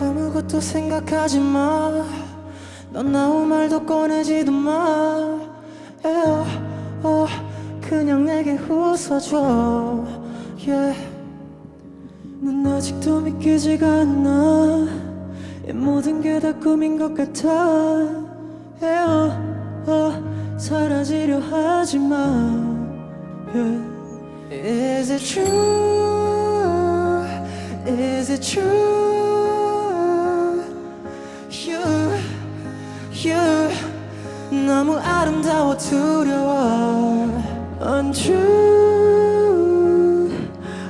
아무것도 생각하지 마. 넌 아무 말도 꺼내지도 마. 에어, 어, 그냥 내게 웃어줘. Yeah. 난 아직도 믿기지가 않아. 이 모든 게 다 꿈인 것 같아. 에어, 어, 사라지려 하지 마. Yeah. Is it true? Is it true? 너무 아름다워 두려워. Untrue,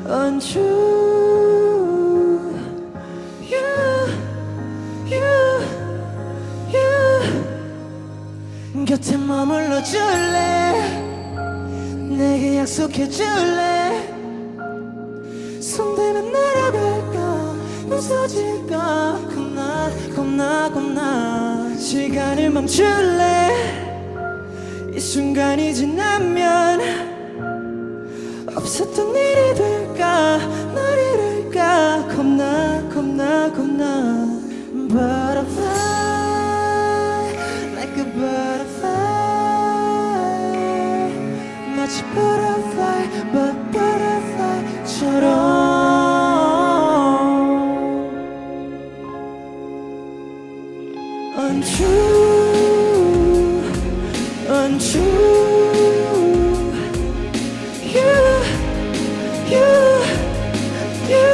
untrue. You, you, you. 곁에 머물러 줄래? 내게 약속해 줄래? 손대면 날아갈까? 부서질까? 겁나 겁나 겁나 시간을 멈출래? 이 순간이 지나면 없었던 일이 될까 untrue untrue. You you you.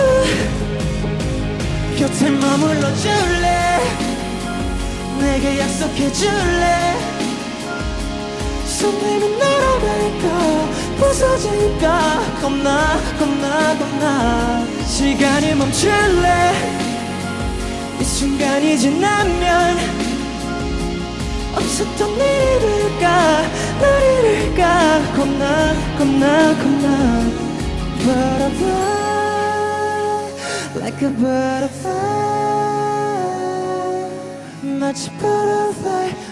곁에 머물러 줄래? 내게 약속해 줄래? 손대면 날아갈까? 부서질까? 겁나 겁나 겁나. 시간이 멈출래 이 순간이 지나면 없었던 일이 될까 날 잃을까 겁나 겁나 겁나 Butterfly like a butterfly 마치 butterfly but butterfly